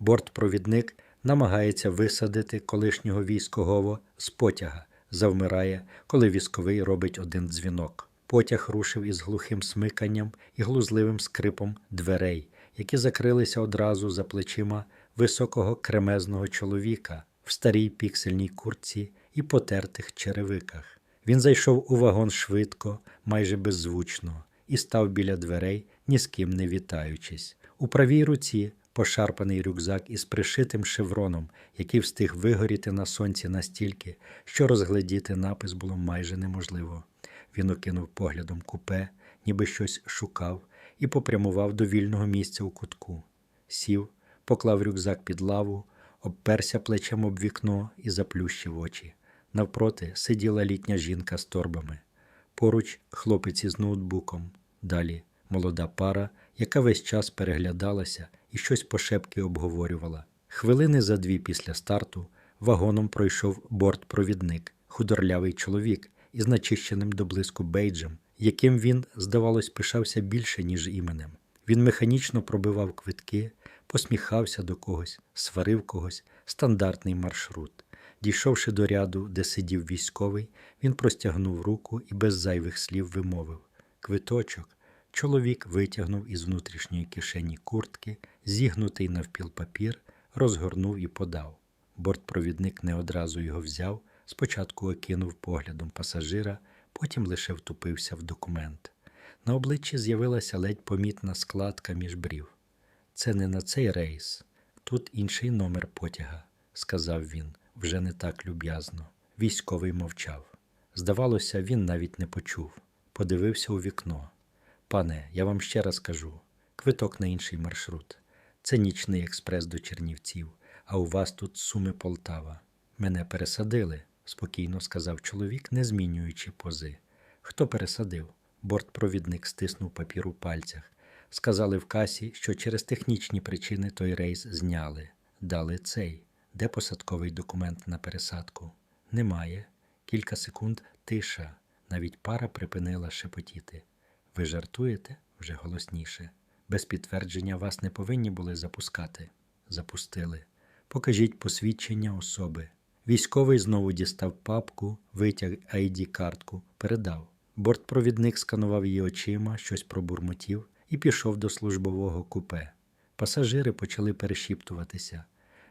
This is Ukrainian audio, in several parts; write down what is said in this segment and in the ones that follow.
Бортпровідник намагається висадити колишнього військового з потяга, завмирає, коли військовий робить один дзвінок. Потяг рушив із глухим смиканням і глузливим скрипом дверей, які закрилися одразу за плечима високого кремезного чоловіка в старій піксельній куртці і потертих черевиках. Він зайшов у вагон швидко, майже беззвучно, і став біля дверей, ні з ким не вітаючись. У правій руці пошарпаний рюкзак із пришитим шевроном, який встиг вигоріти на сонці настільки, що розглядіти напис було майже неможливо. Він окинув поглядом купе, ніби щось шукав, і попрямував до вільного місця у кутку. Сів, поклав рюкзак під лаву, обперся плечем об вікно і заплющив очі. Навпроти сиділа літня жінка з торбами. Поруч хлопець із ноутбуком. Далі молода пара, яка весь час переглядалася і щось пошепки обговорювала. Хвилини за дві після старту вагоном пройшов бортпровідник, худорлявий чоловік із начищеним до блиску бейджем, яким він, здавалось, пишався більше, ніж іменем. Він механічно пробивав квитки, посміхався до когось, сварив когось, стандартний маршрут. Дійшовши до ряду, де сидів військовий, він простягнув руку і без зайвих слів вимовив Квиточок. Чоловік витягнув із внутрішньої кишені куртки, зігнутий навпіл папір, розгорнув і подав. Бортпровідник не одразу його взяв, спочатку окинув поглядом пасажира, потім лише втупився в документ. На обличчі з'явилася ледь помітна складка між брів. Це не на цей рейс, тут інший номер потяга, сказав він, вже не так люб'язно. Військовий мовчав. Здавалося, він навіть не почув. Подивився у вікно. Пане, я вам ще раз кажу: квиток на інший маршрут. Це нічний експрес до Чернівців, а у вас тут суми Полтава. Мене пересадили, спокійно сказав чоловік, не змінюючи пози. Хто пересадив? Бортпровідник стиснув папір у пальцях. Сказали в касі, що через технічні причини той рейс зняли. Дали цей. Де посадковий документ на пересадку? Немає. Кілька секунд тиша. Навіть пара припинила шепотіти. Ви жартуєте вже голосніше. Без підтвердження вас не повинні були запускати. Запустили. Покажіть посвідчення особи. Військовий знову дістав папку, витяг id картку передав. Бортпровідник сканував її очима, щось пробурмотів і пішов до службового купе. Пасажири почали перешіптуватися.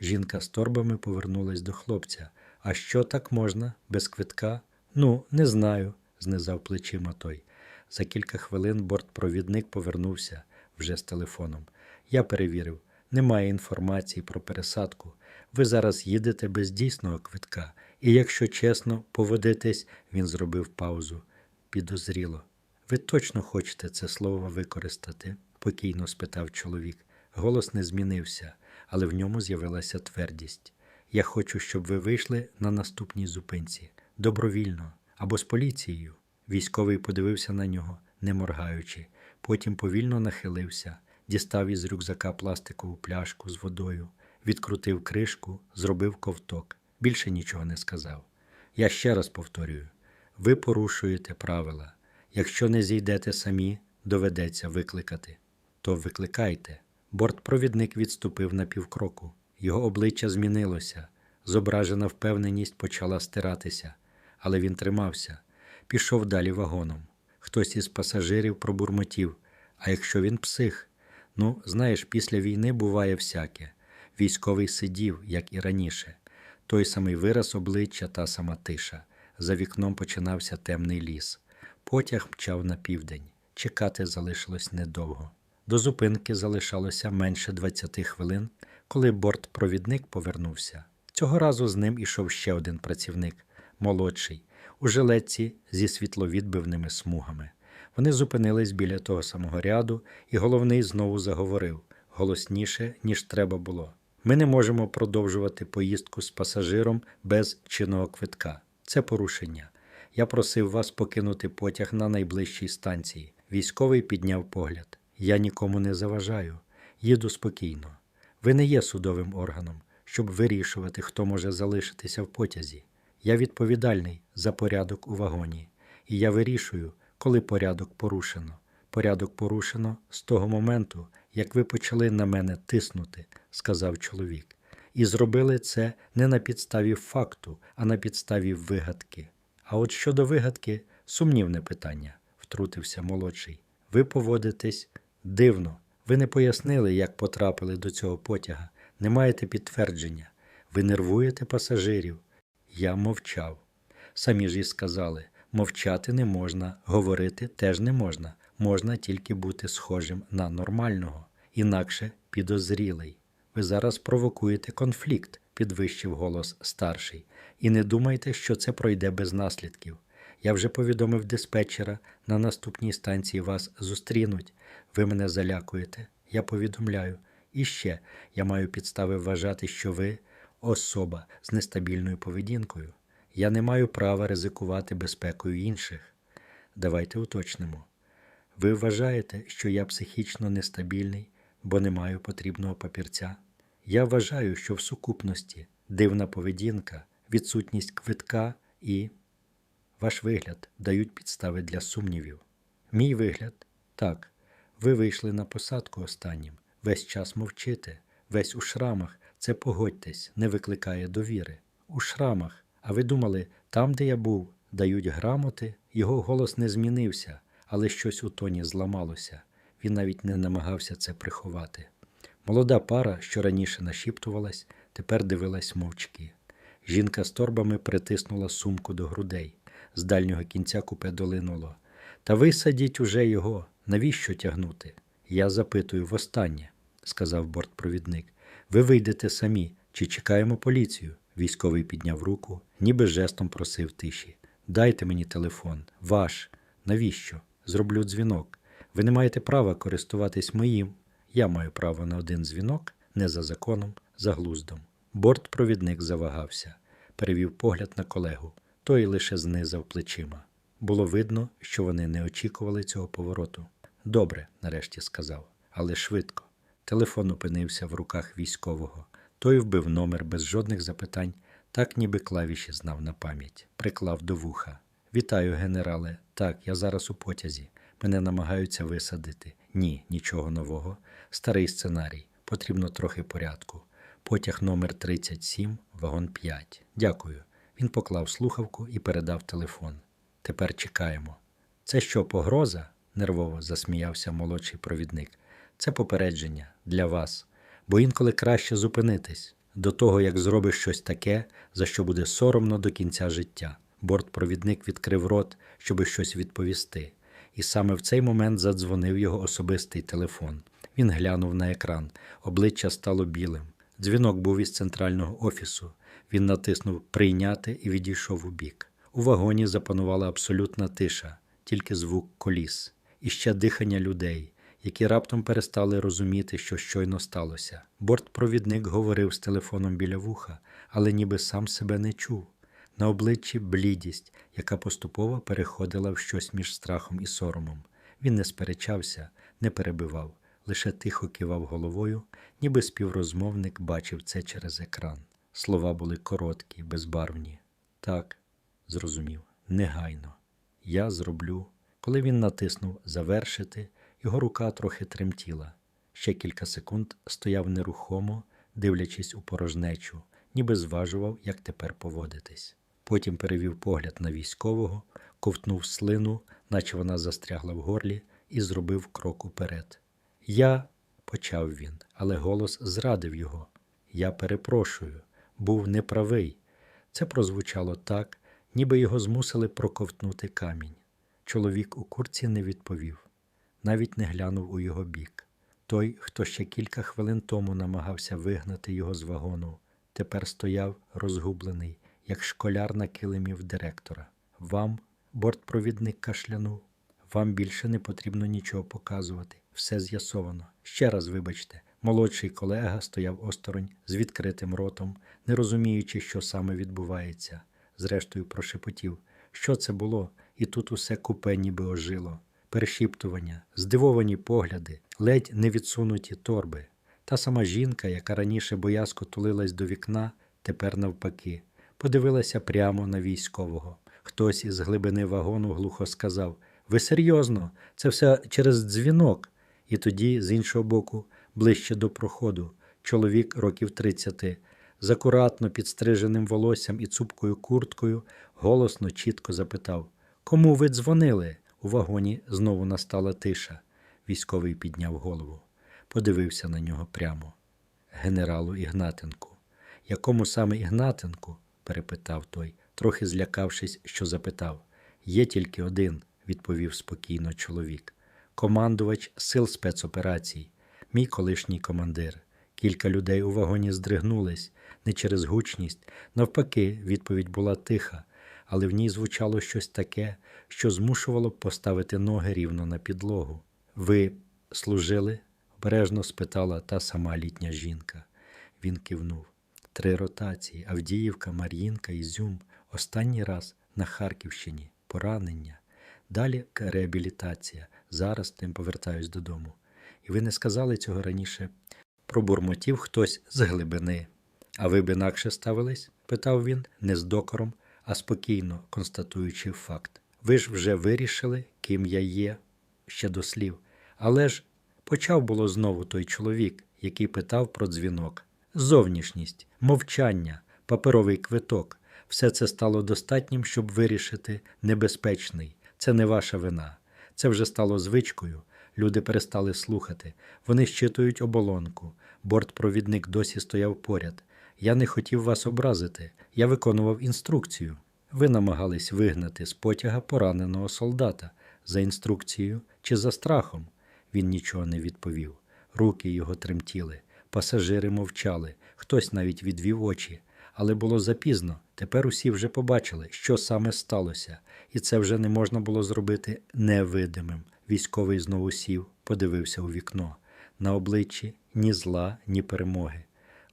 Жінка з торбами повернулась до хлопця. А що так можна? Без квитка? Ну, не знаю, знизав плечима той. За кілька хвилин бортпровідник повернувся вже з телефоном. Я перевірив, немає інформації про пересадку. Ви зараз їдете без дійсного квитка, і якщо чесно поведетесь, він зробив паузу. Підозріло. Ви точно хочете це слово використати? покійно спитав чоловік. Голос не змінився, але в ньому з'явилася твердість. Я хочу, щоб ви вийшли на наступній зупинці добровільно або з поліцією. Військовий подивився на нього, не моргаючи, потім повільно нахилився, дістав із рюкзака пластикову пляшку з водою, відкрутив кришку, зробив ковток. Більше нічого не сказав. Я ще раз повторюю: ви порушуєте правила. Якщо не зійдете самі, доведеться викликати. То викликайте. Бортпровідник відступив на півкроку. Його обличчя змінилося. Зображена впевненість почала стиратися, але він тримався, пішов далі вагоном. Хтось із пасажирів пробурмотів. А якщо він псих? Ну, знаєш, після війни буває всяке. Військовий сидів, як і раніше. Той самий вираз обличчя та сама тиша. За вікном починався темний ліс. Потяг мчав на південь. Чекати залишилось недовго. До зупинки залишалося менше 20 хвилин, коли бортпровідник повернувся. Цього разу з ним ішов ще один працівник, молодший, у жилетці зі світловідбивними смугами. Вони зупинились біля того самого ряду, і головний знову заговорив голосніше, ніж треба було. Ми не можемо продовжувати поїздку з пасажиром без чинного квитка. Це порушення. Я просив вас покинути потяг на найближчій станції. Військовий підняв погляд. Я нікому не заважаю. Їду спокійно. Ви не є судовим органом, щоб вирішувати, хто може залишитися в потязі. Я відповідальний за порядок у вагоні, і я вирішую, коли порядок порушено. Порядок порушено з того моменту, як ви почали на мене тиснути, сказав чоловік. І зробили це не на підставі факту, а на підставі вигадки. А от щодо вигадки, сумнівне питання, втрутився молодший. Ви поводитесь дивно. Ви не пояснили, як потрапили до цього потяга, не маєте підтвердження. Ви нервуєте пасажирів. Я мовчав. Самі ж і сказали: мовчати не можна, говорити теж не можна. Можна тільки бути схожим на нормального, інакше підозрілий. Ви зараз провокуєте конфлікт, підвищив голос старший, і не думайте, що це пройде без наслідків. Я вже повідомив диспетчера, на наступній станції вас зустрінуть. Ви мене залякуєте. Я повідомляю. І ще я маю підстави вважати, що ви особа з нестабільною поведінкою. Я не маю права ризикувати безпекою інших. Давайте уточнимо. Ви вважаєте, що я психічно нестабільний, бо не маю потрібного папірця? Я вважаю, що в сукупності дивна поведінка, відсутність квитка і ваш вигляд дають підстави для сумнівів. Мій вигляд так. Ви вийшли на посадку останнім, весь час мовчите, весь у шрамах. Це погодьтесь, не викликає довіри. У шрамах. А ви думали, там, де я був, дають грамоти? Його голос не змінився, але щось у тоні зламалося. Він навіть не намагався це приховати. Молода пара, що раніше нашіптувалась, тепер дивилась мовчки. Жінка з торбами притиснула сумку до грудей. З дальнього кінця купе долинуло. Та висадіть уже його. Навіщо тягнути? Я запитую востаннє, сказав бортпровідник. Ви вийдете самі чи чекаємо поліцію? Військовий підняв руку, ніби жестом просив тиші. Дайте мені телефон. Ваш. Навіщо? Зроблю дзвінок. Ви не маєте права користуватись моїм. Я маю право на один дзвінок, не за законом, за глуздом. Бортпровідник завагався, перевів погляд на колегу. Той лише знизав плечима. Було видно, що вони не очікували цього повороту. Добре, нарешті сказав, але швидко. Телефон опинився в руках військового. Той вбив номер без жодних запитань, так ніби клавіші знав на пам'ять, приклав до вуха. Вітаю, генерале. Так, я зараз у потязі. Мене намагаються висадити. Ні, нічого нового. Старий сценарій. Потрібно трохи порядку. Потяг номер 37, вагон 5. Дякую. Він поклав слухавку і передав телефон. Тепер чекаємо. Це що, погроза? нервово засміявся молодший провідник. Це попередження для вас, бо інколи краще зупинитись до того, як зробиш щось таке, за що буде соромно до кінця життя. Бортпровідник відкрив рот, щоби щось відповісти, і саме в цей момент задзвонив його особистий телефон. Він глянув на екран, обличчя стало білим. Дзвінок був із центрального офісу. Він натиснув Прийняти і відійшов у бік. У вагоні запанувала абсолютна тиша, тільки звук коліс, і ще дихання людей, які раптом перестали розуміти, що щойно сталося. Бортпровідник говорив з телефоном біля вуха, але ніби сам себе не чув. На обличчі блідість, яка поступово переходила в щось між страхом і соромом. Він не сперечався, не перебивав, лише тихо кивав головою, ніби співрозмовник бачив це через екран. Слова були короткі, безбарвні. Так, зрозумів, негайно. Я зроблю. Коли він натиснув Завершити, його рука трохи тремтіла. Ще кілька секунд стояв нерухомо, дивлячись у порожнечу, ніби зважував, як тепер поводитись. Потім перевів погляд на військового, ковтнув слину, наче вона застрягла в горлі, і зробив крок уперед. Я, почав він, але голос зрадив його. Я перепрошую, був неправий. Це прозвучало так, ніби його змусили проковтнути камінь. Чоловік у курці не відповів, навіть не глянув у його бік. Той, хто ще кілька хвилин тому намагався вигнати його з вагону, тепер стояв розгублений, як школяр на килимі в директора. Вам, бортпровідник кашлянув, вам більше не потрібно нічого показувати. Все з'ясовано. Ще раз вибачте, молодший колега стояв осторонь з відкритим ротом, не розуміючи, що саме відбувається. Зрештою, прошепотів, що це було, і тут усе купе ніби ожило. Перешіптування, здивовані погляди, ледь не відсунуті торби. Та сама жінка, яка раніше боязко тулилась до вікна, тепер навпаки, подивилася прямо на військового. Хтось із глибини вагону глухо сказав: Ви серйозно, це все через дзвінок. І тоді, з іншого боку, ближче до проходу, чоловік років 30, з акуратно підстриженим волоссям і цупкою курткою, голосно, чітко запитав: Кому ви дзвонили? У вагоні знову настала тиша. Військовий підняв голову, подивився на нього прямо. Генералу Ігнатенку. Якому саме Ігнатенку? перепитав той, трохи злякавшись, що запитав. Є тільки один, відповів спокійно чоловік. Командувач сил спецоперацій, мій колишній командир. Кілька людей у вагоні здригнулись не через гучність. Навпаки, відповідь була тиха, але в ній звучало щось таке, що змушувало поставити ноги рівно на підлогу. Ви служили? обережно спитала та сама літня жінка. Він кивнув. Три ротації Авдіївка, Мар'їнка, Ізюм. Останній раз на Харківщині. Поранення. Далі реабілітація. Зараз тим повертаюсь додому. І ви не сказали цього раніше. Пробурмотів хтось з глибини. А ви б інакше ставились? питав він, не з докором, а спокійно констатуючи факт. Ви ж вже вирішили, ким я є, ще до слів. Але ж почав було знову той чоловік, який питав про дзвінок. Зовнішність, мовчання, паперовий квиток. Все це стало достатнім, щоб вирішити небезпечний. Це не ваша вина. Це вже стало звичкою. Люди перестали слухати. Вони щитують оболонку. Бортпровідник досі стояв поряд. Я не хотів вас образити. Я виконував інструкцію. Ви намагались вигнати з потяга пораненого солдата за інструкцією чи за страхом. Він нічого не відповів. Руки його тремтіли. Пасажири мовчали, хтось навіть відвів очі. Але було запізно. Тепер усі вже побачили, що саме сталося, і це вже не можна було зробити невидимим. Військовий знову сів, подивився у вікно. На обличчі ні зла, ні перемоги.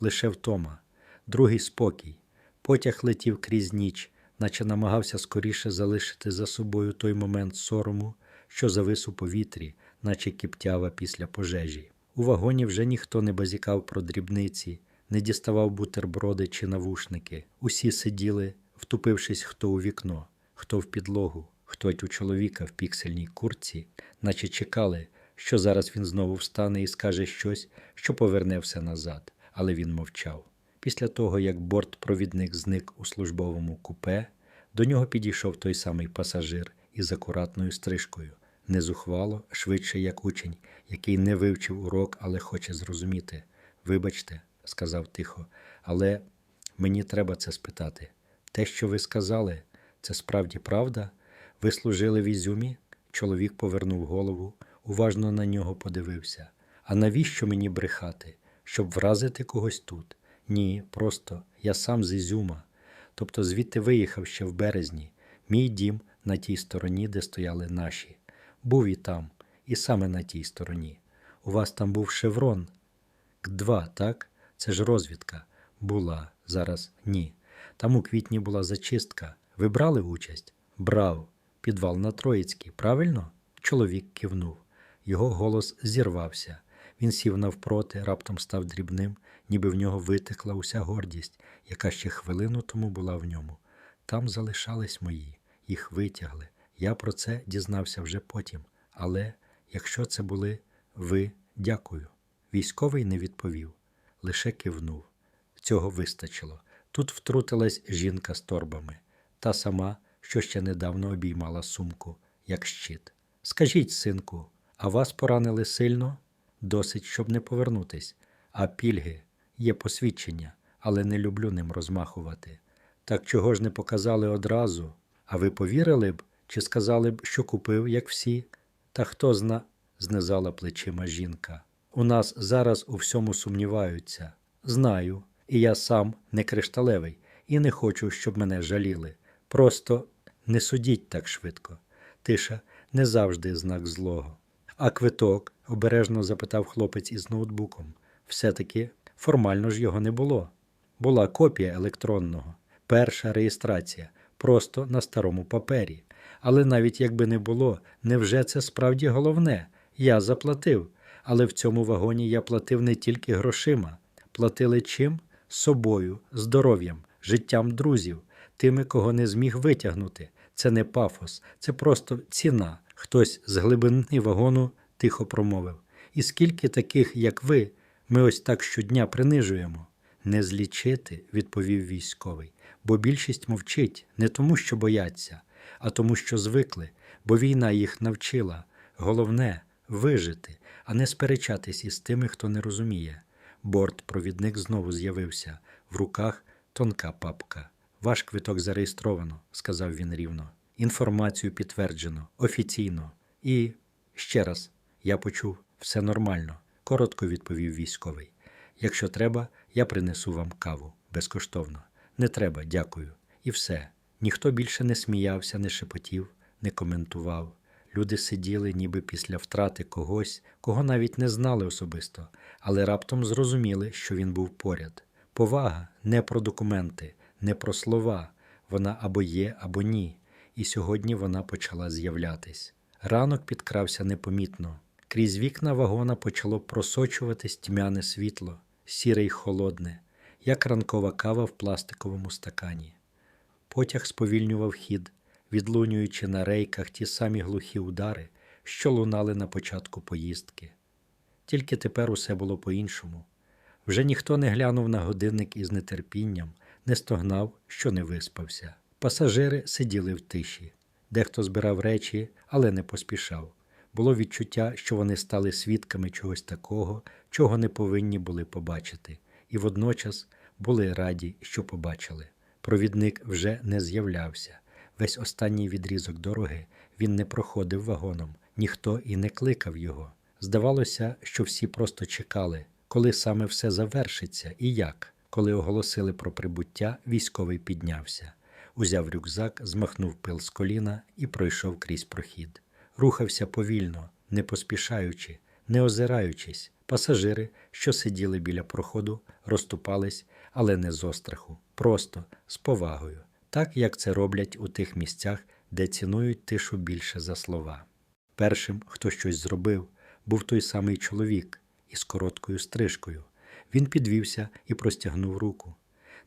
Лише втома. Другий спокій. Потяг летів крізь ніч, наче намагався скоріше залишити за собою той момент сорому, що завис у повітрі, наче кіптява після пожежі. У вагоні вже ніхто не базікав про дрібниці, не діставав бутерброди чи навушники. Усі сиділи, втупившись хто у вікно, хто в підлогу, хто у чоловіка в піксельній куртці, наче чекали, що зараз він знову встане і скаже щось, що поверне все назад, але він мовчав. Після того, як бортпровідник зник у службовому купе, до нього підійшов той самий пасажир із акуратною стрижкою, не зухвало, швидше як учень, який не вивчив урок, але хоче зрозуміти. Вибачте, сказав тихо, але мені треба це спитати. Те, що ви сказали, це справді правда? Ви служили в Ізюмі? Чоловік повернув голову, уважно на нього подивився. А навіщо мені брехати? Щоб вразити когось тут? Ні, просто я сам з Ізюма. Тобто звідти виїхав ще в березні. Мій дім на тій стороні, де стояли наші. Був і там, і саме на тій стороні. У вас там був шеврон. К2, так? Це ж розвідка. Була, зараз ні. Там у квітні була зачистка. Ви брали участь? Брав. Підвал на Троїцькій, правильно? Чоловік кивнув. Його голос зірвався. Він сів навпроти, раптом став дрібним, ніби в нього витекла уся гордість, яка ще хвилину тому була в ньому. Там залишались мої, їх витягли. Я про це дізнався вже потім. Але якщо це були ви, дякую. Військовий не відповів, лише кивнув. Цього вистачило. Тут втрутилась жінка з торбами, та сама, що ще недавно обіймала сумку, як щит. Скажіть, синку, а вас поранили сильно? Досить, щоб не повернутись. А пільги є посвідчення, але не люблю ним розмахувати. Так чого ж не показали одразу? А ви повірили б, чи сказали б, що купив, як всі? Та хто зна, знизала плечима жінка. У нас зараз у всьому сумніваються. Знаю, і я сам не кришталевий, і не хочу, щоб мене жаліли. Просто не судіть так швидко. Тиша не завжди знак злого. А квиток? обережно запитав хлопець із ноутбуком. Все-таки формально ж його не було. Була копія електронного, перша реєстрація, просто на старому папері. Але навіть якби не було, невже це справді головне? Я заплатив. Але в цьому вагоні я платив не тільки грошима. Платили чим? Собою, здоров'ям, життям друзів, тими, кого не зміг витягнути. Це не пафос, це просто ціна. Хтось з глибини вагону тихо промовив. І скільки таких, як ви, ми ось так щодня принижуємо? Не злічити, відповів військовий, бо більшість мовчить не тому, що бояться, а тому, що звикли, бо війна їх навчила. Головне вижити, а не сперечатись із тими, хто не розуміє. Бортпровідник знову з'явився в руках тонка папка. Ваш квиток зареєстровано, сказав він рівно. Інформацію підтверджено, офіційно. І ще раз, я почув, все нормально, коротко відповів військовий. Якщо треба, я принесу вам каву безкоштовно. Не треба, дякую. І все. Ніхто більше не сміявся, не шепотів, не коментував. Люди сиділи, ніби після втрати когось, кого навіть не знали особисто, але раптом зрозуміли, що він був поряд. Повага не про документи, не про слова. Вона або є, або ні. І сьогодні вона почала з'являтись. Ранок підкрався непомітно. Крізь вікна вагона почало просочуватись тьмяне світло, сіре й холодне, як ранкова кава в пластиковому стакані. Потяг сповільнював хід, відлунюючи на рейках ті самі глухі удари, що лунали на початку поїздки. Тільки тепер усе було по-іншому. Вже ніхто не глянув на годинник із нетерпінням, не стогнав, що не виспався. Пасажири сиділи в тиші. Дехто збирав речі, але не поспішав. Було відчуття, що вони стали свідками чогось такого, чого не повинні були побачити, і водночас були раді, що побачили. Провідник вже не з'являвся. Весь останній відрізок дороги він не проходив вагоном, ніхто і не кликав його. Здавалося, що всі просто чекали, коли саме все завершиться і як. Коли оголосили про прибуття, військовий піднявся, узяв рюкзак, змахнув пил з коліна і пройшов крізь прохід. Рухався повільно, не поспішаючи, не озираючись. Пасажири, що сиділи біля проходу, розступались, але не з остраху, просто з повагою, так як це роблять у тих місцях, де цінують тишу більше за слова. Першим, хто щось зробив, був той самий чоловік із короткою стрижкою. Він підвівся і простягнув руку.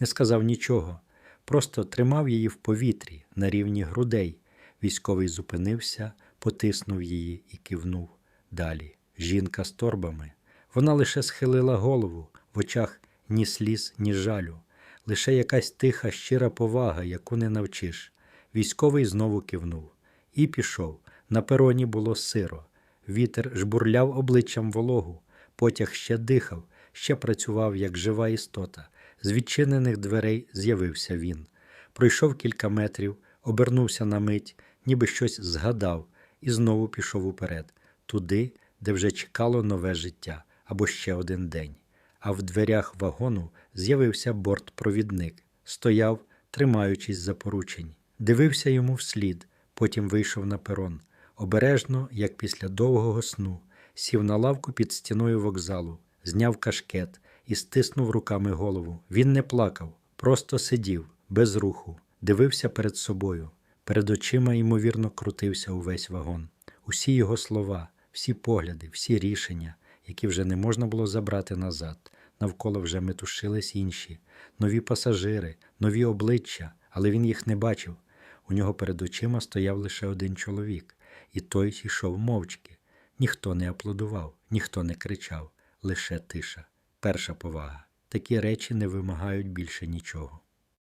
Не сказав нічого, просто тримав її в повітрі на рівні грудей. Військовий зупинився, потиснув її і кивнув далі. Жінка з торбами. Вона лише схилила голову, в очах ні сліз, ні жалю, лише якась тиха, щира повага, яку не навчиш. Військовий знову кивнув і пішов. На пероні було сиро. Вітер жбурляв обличчям вологу, потяг ще дихав, ще працював, як жива істота. З відчинених дверей з'явився він. Пройшов кілька метрів, обернувся на мить, ніби щось згадав, і знову пішов уперед, туди, де вже чекало нове життя або ще один день. А в дверях вагону з'явився бортпровідник, стояв, тримаючись за поручень, дивився йому вслід, потім вийшов на перон. Обережно, як після довгого сну, сів на лавку під стіною вокзалу, зняв кашкет і стиснув руками голову. Він не плакав, просто сидів, без руху, дивився перед собою. Перед очима, ймовірно, крутився увесь вагон. Усі його слова, всі погляди, всі рішення, які вже не можна було забрати назад. Навколо вже метушились інші, нові пасажири, нові обличчя, але він їх не бачив. У нього перед очима стояв лише один чоловік, і той йшов мовчки. Ніхто не аплодував, ніхто не кричав, лише тиша, перша повага. Такі речі не вимагають більше нічого.